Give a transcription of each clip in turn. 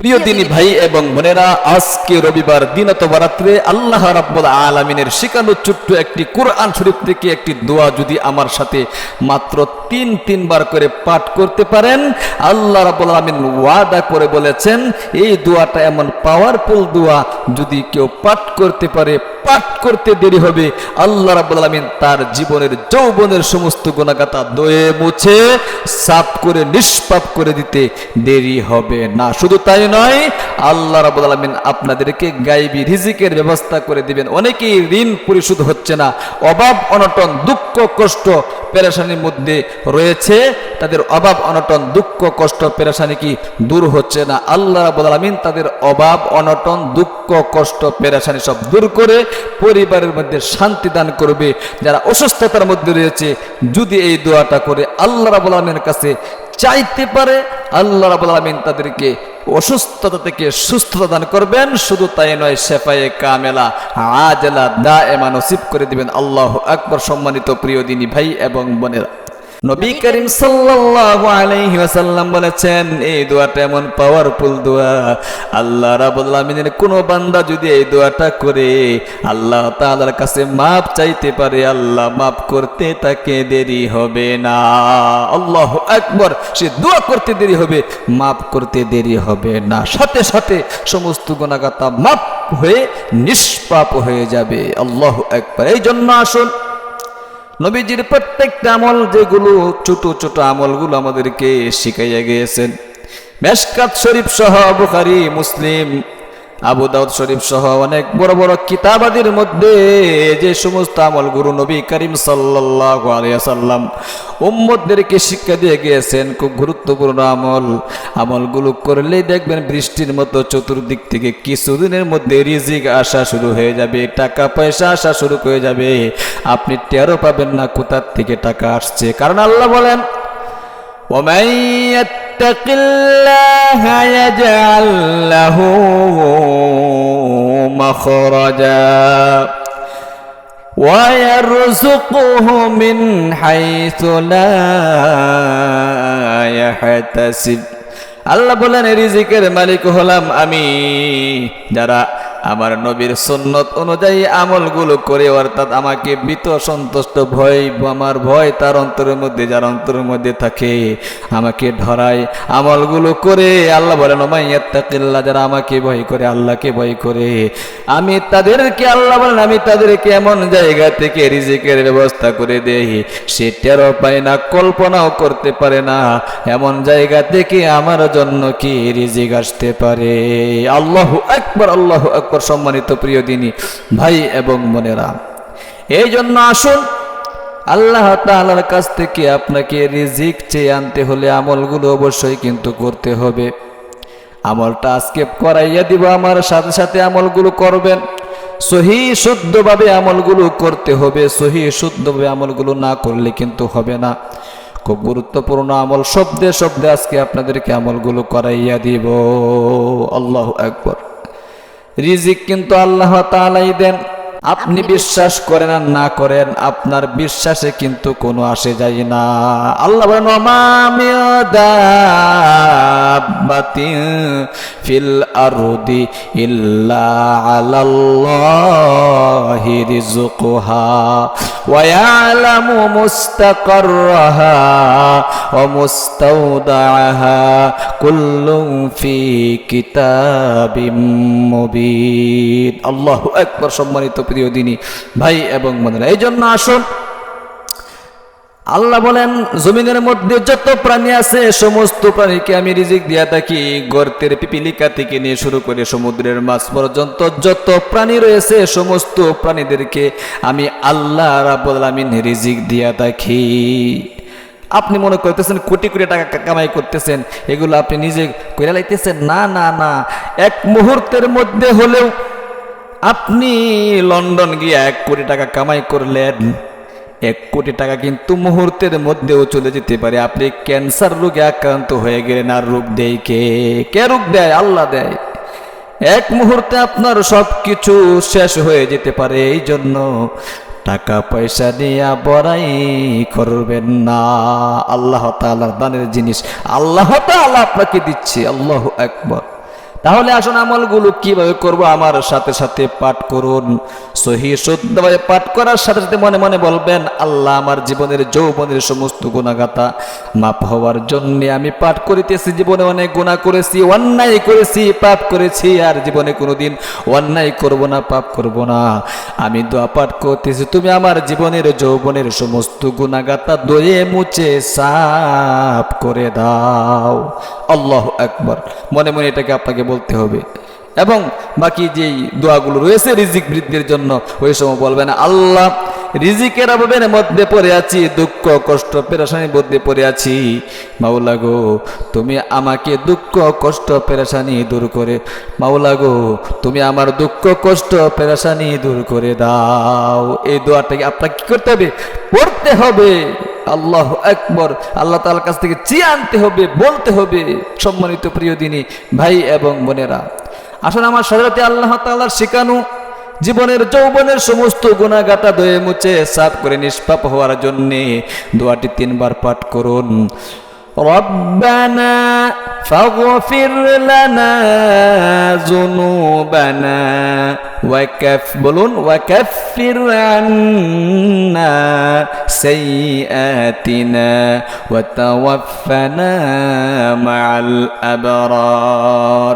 প্রিয় দিনী ভাই এবং বোনেরা আজকে রবিবার দিন অথবা রাত্রে আল্লাহ রাব্বুল আলমিনের শিকানো ছোট্ট একটি কোরআন শরীফ থেকে একটি দোয়া যদি আমার সাথে মাত্র তিন তিনবার করে পাঠ করতে পারেন আল্লাহ রাব্বুল আলমিন ওয়াদা করে বলেছেন এই দোয়াটা এমন পাওয়ারফুল দোয়া যদি কেউ পাঠ করতে পারে পাঠ করতে দেরি হবে। আল্লাহ রাব্বুল আলমিন তার জীবনের যৌবনের সমস্ত গুণাগাতা দয়ে মুছে, সাফ করে, নিষ্পাপ করে দিতে দেরি হবে না। শুধু তাই নয়, আল্লাহ রাবুল আলমিন আপনাদেরকে গাইবি রিজিকের ব্যবস্থা করে দিবেন। অনেকেই ঋণ পরিশোধ হচ্ছে না। অভাব, অনটন, দুঃখ, কষ্ট, পেরেশানির মধ্যে রয়েছে। তাদের অভাব, অনটন, দুঃখ, কষ্ট, পেরেশানি কি দূর হচ্ছে না। আল্লাহ রাবুল আলমিন তাদের অভাব, অনটন, দুঃখ, কষ্ট, পেরেশানি সব দূর করে পরিবারের মধ্যে শান্তি দান করবে, যারা অসুস্থতার মধ্যে রয়েছে, যদি এই দোয়াটা করে আল্লাহ রাবুল কাছে চাইতে পারে, আল্লাহ রাবুল আলমিন তাদেরকে অসুস্থতা থেকে সুস্থতা দান করবেন, শুধু তাই নয়, শেফায়ে কামেলা, আজেলা দা এমা নসিব করে দিবেন। আল্লাহ আকবর। সম্মানিত প্রিয় দিনী ভাই এবং বোনেরা নবী করিম সাল্লাল্লাহু আলাইহি ওয়াসাল্লাম বলেছেন, এই দোয়াটা এমন পাওয়ারফুল দোয়া। আল্লাহ রাব্বুল আলামিনের কোন বান্দা যদি এই দোয়াটা করে, আল্লাহ তাআলার কাছে মাপ চাইতে পারে, আল্লাহ মাপ করতে তাকে দেরি হবে না। আল্লাহু আকবার, সে দোয়া করতে দেরি হবে, মাপ করতে দেরি হবে না। সাথে সাথে সমস্ত গুণাগাতা মাপ হয়ে নিষ্পাপ হয়ে যাবে। আল্লাহু আকবার। এই জন্য আসুন নবীজির প্রত্যেকটা আমল যেগুলো, ছোট ছোট আমলগুলো আমাদেরকে শিখাইয়া গিয়েছেন। মেশকাত শরীফ সহ বুখারি, মুসলিম আবু দাউদ শরীফ সহ অনেক বড় বড় কিতাবাদির মধ্যে যে সমস্ত আমল গুরু নবী করিম সাল্লাল্লাহু আলাইহি সাল্লাম উম্মতদেরকে শিক্ষা দিয়ে গিয়েছেন, খুব গুরুত্বপূর্ণ আমল। আমলগুলো করলেই দেখবেন বৃষ্টির মতো চতুর্দিক থেকে কিছুদিনের মধ্যে রিজিক আসা শুরু হয়ে যাবে, টাকা পয়সা আসা শুরু হয়ে যাবে। আপনি টেরও পাবেন না কোথার থেকে টাকা আসছে। কারণ আল্লাহ বলেন ومن يتق الله يجعل له مخرجا ويرزقه من حيث لا يحتسب আল্লাহ বলেন রিজিকের মালিক হলাম আমি যারা আমার নবীর সুন্নত অনুযায়ী আমলগুলো করে, অর্থাৎ আমাকে বিত সন্তুষ্ট ভয়, আমার ভয় তার অন্তরের মধ্যে, যার অন্তরের মধ্যে থাকে, আমাকে ধরায় আমলগুলো করে। আল্লাহ বলেন ওমাইয়াত্তাকিল্লা যারা আমাকে ভয় করে, আল্লাহকে ভয় করে। আমি তাদেরকে, আল্লাহ বলেন, আমি তাদেরকে এমন জায়গা থেকে রিজিকের ব্যবস্থা করে দেই, সে টেরো পায় না, কল্পনাও করতে পারে না। এমন জায়গা থেকে আমার জন্য কি রিজিক আসতে পারে? আল্লাহ একবার আল্লাহ একবার সম্মানিত প্রিয় দিনী, ভাই এবং বোনেরা। এই জন্য আসুন, আল্লাহ তাআলার কাছ থেকে আপনাকে রিজিক চেয়ে আনতে হলে আমলগুলো অবশ্যই কিন্তু করতে হবে। আমলটা আজকে করাইয়া দিব, আমার সাথে সাথে আমলগুলো করবেন। সহি শুদ্ধভাবে আমলগুলো করতে হবে, সহি শুদ্ধভাবে আমলগুলো না করলে কিন্তু হবে না। খুব গুরুত্বপূর্ণ আমল, শব্দে শব্দে আজকে আপনাদেরকে আমলগুলো করাইয়া দিব। আল্লাহ একবার রিজিক কিন্তু আল্লাহ তালাই দেন। আপনি বিশ্বাস করেন আর না করেন আপনার বিশ্বাসে কিন্তু কোনো আসে যায় না। আল্লাহ বলেন ফিল আরদি ইল্লা আলাল্লাহি রিজকুহা ওয়া ইয়ালামু মুস্তাকাররাহা ওয়া মুস্তাওদাআহা কুল্লুন ফি কিতাবিম মুবিন সম্মানিত প্রিয় দিনী, ভাই এবং বোনেরা, এই জন্য আসুন আল্লাহ বলেন, জমিনের মধ্যে যত প্রাণী আছে, সমস্ত প্রাণীকে আমি রিজিক দিয়া থাকি। গর্তের পিপিলিকা থেকে নিয়ে শুরু করে সমুদ্রের মাছ পর্যন্ত যত প্রাণী রয়েছে, সমস্ত প্রাণীদেরকে আমি আল্লাহ আলামিন রিজিক দিয়া থাকি। আপনি মনে করতেছেন, কোটি কোটি টাকা কামাই করতেছেন, এগুলো আপনি নিজে করে লাইতেছেন? না না না। এক মুহূর্তের মধ্যে হলেও আপনি লন্ডন গিয়ে এক কোটি টাকা কামাই করলেন। এক কোটি টাকা কিন্তু মুহূর্তের মধ্যেও চলে যেতে পারে। আপনি ক্যান্সার রোগে আক্রান্ত হয়ে গেলেন আর রোগ দেয় কে? কে রোগ দেয়? আল্লাহ দেয়। এক মুহূর্তে আপনার সব কিছু শেষ হয়ে যেতে পারে। এই জন্য টাকা পয়সা নিয়ে বড়াই করবেন না। আল্লাহ তাআলার দানের জিনিস। আল্লাহ তাআলা আপনাকে দিচ্ছে। আল্লাহ একবার তাহলে আসুন আমলগুলো কীভাবে করব আমার সাথে সাথে পাঠ করুন। সহি শুদ্ধভাবে পাঠ করার সাথে সাথে মনে মনে বলবেন, আল্লাহ আমার জীবনের যৌবনের সমস্ত গুণাগাতা মাপ হওয়ার জন্য আমি পাঠ করিতেছি, জীবনে অনেক গুণা করেছি, অন্যায় করেছি, পাপ করেছি, আর জীবনে কোনোদিন অন্যায় করব না, পাপ করব না। আমি দোয়া পাঠ করতেছি, তুমি আমার জীবনের যৌবনের সমস্ত গুণাগাতা দয়ে মুছে সাফ করে দাও। আল্লাহ একবার মনে মনে এটাকে আপনাকে বলতে হবে। এবং বাকি যেই দোয়াগুলো রয়েছে রিজিক বৃদ্ধির জন্য, ওই সময় বলবেন আল্লাহ, রিজিকের অভাবের মধ্যে পড়ে আছি, দুঃখ, কষ্ট, পেরেশানির মধ্যে পড়ে আছি। মাওলা গো, তুমি আমাকে দুঃখ, কষ্ট, পেরেশানি দূর করে, মাওলা গো, তুমি আমার দুঃখ, কষ্ট, পেরেশানি দূর করে দাও। এই দোয়াটাকে আপনাকে কি করতে হবে? পড়তে হবে। আল্লাহ একবার আল্লাহ তালার কাছ থেকে চেয়ে আনতে হবে, বলতে হবে। সম্মানিত প্রিয় দিনী, ভাই এবং বোনেরা আসলে আমার সজাতে আল্লাহ তাল্লাহর শেখানো জীবনের যৌবনের সমস্ত গুণাগাটা দয়ে মুছে সাফ করে নিষ্পাপ হওয়ার জন্যে দোয়াটি তিনবার পাঠ করুন ربنا فاغفر لنا ذنوبنا وكف بلون وكفر عنا سيئاتنا وتوفنا مع الأبرار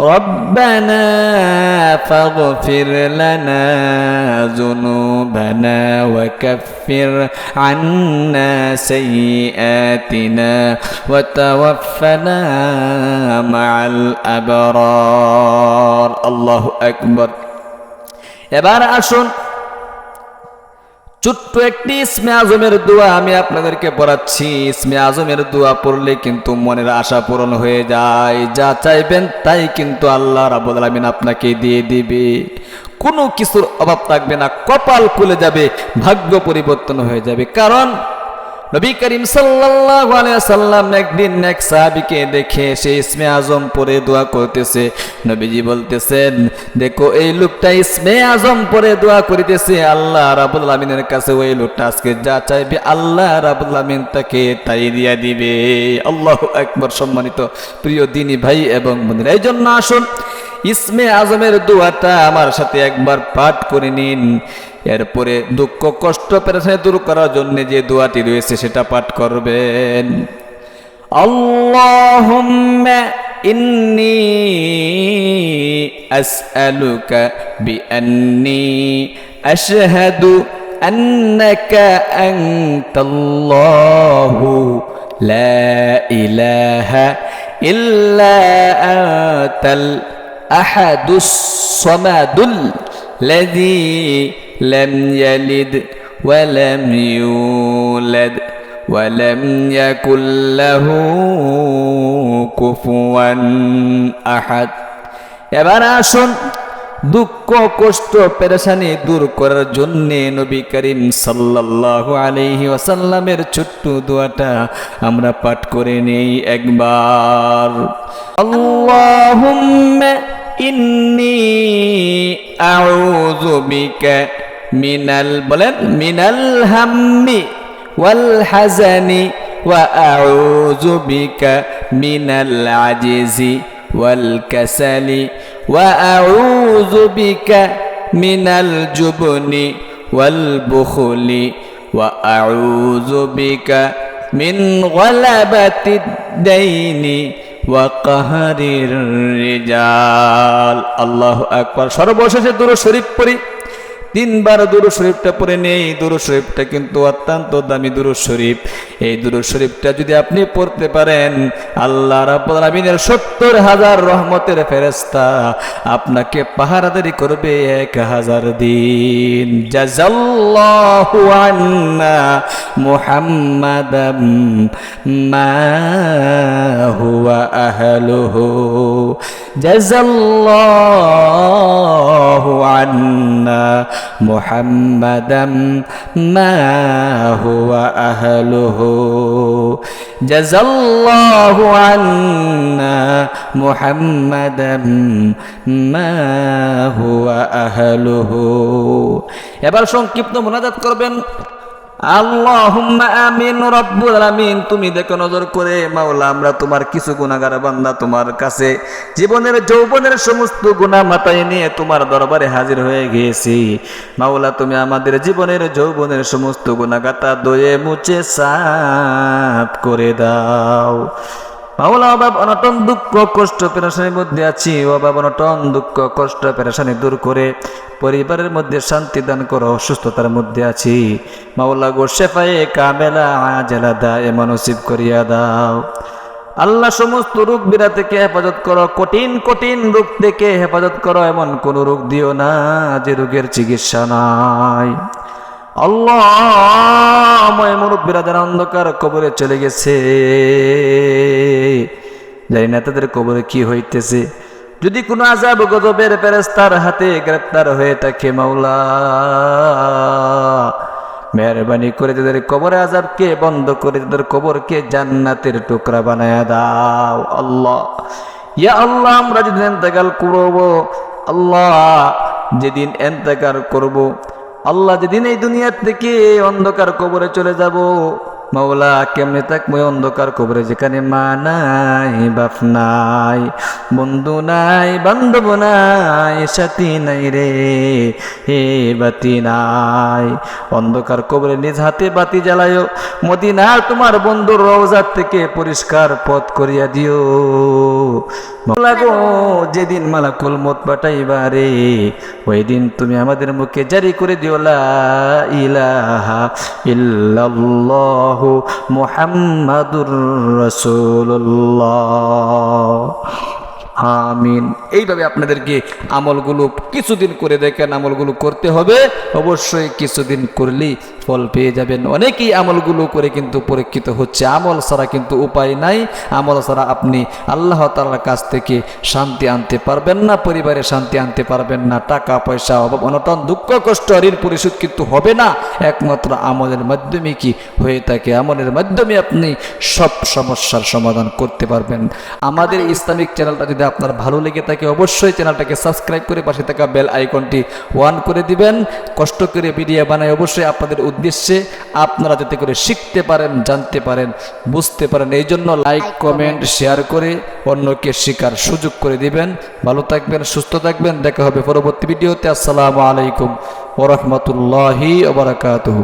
ربنا فاغفر لنا ذنوبنا وكفر عنا سيئاتنا وتوفنا مع الأبرار الله أكبر এবার আসুন ছোট্ট একটি ইসমে আজমের দোয়া আমি আপনাদেরকে পড়াচ্ছি। ইসমে আজমের দোয়া পড়লে কিন্তু মনের আশা পূরণ হয়ে যায়। যা চাইবেন তাই কিন্তু আল্লাহ রাবুল আলমিন আপনাকে দিয়ে দিবে। কোনো কিছুর অভাব থাকবে না, কপাল খুলে যাবে, ভাগ্য পরিবর্তন হয়ে যাবে। কারণ নবী করিম সাল্লাল্লাহু আলাইহি সাল্লাম একদিন এক সাহাবীকে দেখে সে ইসমে আজম পরে দোয়া করতেছে। নবীজি বলতেছেন, দেখো, এই লোকটা ইসমে আজম পরে দোয়া করিতেছে। আল্লাহ রাব্বুল আলামিনের কাছে ওই লোকটা আজকে যা চাইবে আল্লাহ আলামিন তাকে তাই দিয়া দিবে। আল্লাহু আকবার, সম্মানিত প্রিয় দিনী ভাই এবং বোনেরা। এই জন্য আসুন, ইসমে আজমের দোয়াটা আমার সাথে একবার পাঠ করে নিন। এরপরে দুঃখ কষ্ট পেরেছে দূর করার জন্য যে দোয়াটি রয়েছে সেটা পাঠ করবেন আল্লাহুম্মা ইন্নি আসআলুকা বিআন্নি আশহাদু আন্নাকা আনতাল্লাহু লা ইলাহা ইল্লা আনতাল আহাদুস সামাদুল الذي لم يلد ولم يولد ولم يكن له كفوا أحد এবার আসুন দুঃখ কষ্ট পেরেশানি দূর করার জন্য নবী করিম সাল্লাল্লাহু আলাইহি ওয়াসাল্লামের ছোট্ট দোয়াটা আমরা পাঠ করে নেই একবার আল্লাহুম্মা ইন্নি আউযু বিকা মিনাল, বলেন, মিনাল হাম্মি ওয়াল হাজানি ওয়া আউযু বিকা মিনাল আজিজি ওয়াল কাসালি ওয়া আউযু বিকা মিনাল জুবনি ওয়াল বুখলি ওয়া আউযু বিকা মিন গলাবাতিদ দাইনি ওয়াকাহারির রিজাল। আল্লাহ আকবার। সর্বশেষে দুরু শরীফ পড়ি। তিনবার দুরু শরীফটা পরে নেই। দুরু শরীফটা কিন্তু অত্যন্ত দামি দুরু শরীফ। এই দুরু শরীফটা যদি আপনি পড়তে পারেন, আল্লাহ আলামিনের সত্তর হাজার রহমতের ফেরেস্তা আপনাকে পাহারাদারি করবে এক হাজার দিন। জাজাল্লাহু মা হুয়া আহলুহু। জাজাল্লাহু আন্না মুহাম্মাদাম মা হুয়া আহলুহু। জাজাল্লাহু আন্না মুহাম্মাদাম মা হুয়া আহলুহু। এবার সংক্ষিপ্ত মোনাজাত করবেন। আল্লাহুম্মা আমিন আলামিন। তুমি দেখো নজর করে, মাওলা, আমরা তোমার কিছু গুনাহগার বান্দা তোমার কাছে। জীবনের, যৌবনের সমস্ত গুনাহ মাথায় নিয়ে তোমার দরবারে হাজির হয়ে গিয়েছি। মাওলা, তুমি আমাদের জীবনের, যৌবনের সমস্ত গুণাগাতা দয়ে মুছে সাফ করে দাও। মাওলা অভাব, অনটন, দুঃখ, কষ্ট, পেরেশানির মধ্যে আছি। অভাব, অনটন, দুঃখ, কষ্ট, পেরেশানি দূর করে পরিবারের মধ্যে শান্তি দান করো, অসুস্থতার মধ্যে আছি। মাওলা গো, শেফায়ে কামেলা, আজেলা দা এমন নসিব করিয়া দাও। আল্লাহ সমস্ত রোগ বিরা থেকে হেফাজত করো, কঠিন কঠিন রোগ থেকে হেফাজত করো, এমন কোন রোগ দিও না যে রোগের চিকিৎসা নাই। আল্লাহ ময় মুরব্বীরা যারা অন্ধকার কবরে চলে গেছে। জানি না তাদের কবরে কি হইতেছে? যদি কোনো আজাব গজবের ফেরেস্তার হাতে গ্রেপ্তার হয়ে থাকে মাওলা, মেহরবানি করে তাদের কবরে আজাবকে বন্ধ করে তাদের কবরকে জান্নাতের টুকরা বানায়া দাও। আল্লাহ, ইয়া আল্লাহ, আমরা যেদিন এন্তেকাল করব, আল্লাহ, যেদিন এন্তেকার করব আল্লাহ যেদিন এই দুনিয়ার থেকে অন্ধকার কবরে চলে যাব মাওলা, কেমনে এই অন্ধকার কবরে? যেখানে মা নাই, বাপ নাই, বন্ধু নাই, বান্ধব নাই, সাথী নাই রে হে বাতি নাই। অন্ধকার কবরে নিজ হাতে বাতি জ্বালায়ও মদিনার তোমার বন্ধুর রওজার থেকে পরিষ্কার পথ করিয়া দিও। মাওলা গো, যেদিন মত পাঠাইবারে ওই দিন তুমি আমাদের মুখে জারি করে দিও, লা ইলাহা ইল্লাল্লাহু। মুহাম্মাদুর রসুল্লাহ আমিন। এইভাবে আপনাদেরকে আমলগুলো কিছুদিন করে দেখেন, আমলগুলো করতে হবে। অবশ্যই কিছুদিন করলেই ফল পেয়ে যাবেন। অনেকেই আমলগুলো করে কিন্তু পরীক্ষিত হচ্ছে। আমল ছাড়া কিন্তু উপায় নাই। আমল ছাড়া আপনি আল্লাহ তালার কাছ থেকে শান্তি আনতে পারবেন না পরিবারে শান্তি আনতে পারবেন না। টাকা, পয়সা অভাব, অনটন, দুঃখ, কষ্ট, ঋণ পরিশোধ কিন্তু হবে না। একমাত্র আমলের মাধ্যমে কি হয়ে থাকে? আমলের মাধ্যমে আপনি সব সমস্যার সমাধান করতে পারবেন। আমাদের ইসলামিক চ্যানেলটা যদি আপনার ভালো লেগে থাকে, অবশ্যই চ্যানেলটাকে সাবস্ক্রাইব করে পাশে থাকা বেল আইকনটি ওয়ান করে দিবেন। কষ্ট করে ভিডিও বানায় অবশ্যই আপনাদের উদ্দেশ্যে আপনারা যাতে করে শিখতে পারেন জানতে পারেন বুঝতে পারেন এই জন্য লাইক কমেন্ট শেয়ার করে অন্যকে শেখার সুযোগ করে দিবেন। ভালো থাকবেন সুস্থ থাকবেন। দেখা হবে পরবর্তী ভিডিওতে। আসসালামু আলাইকুম ওরহমতুল্লাহি ওবরাকাতুহু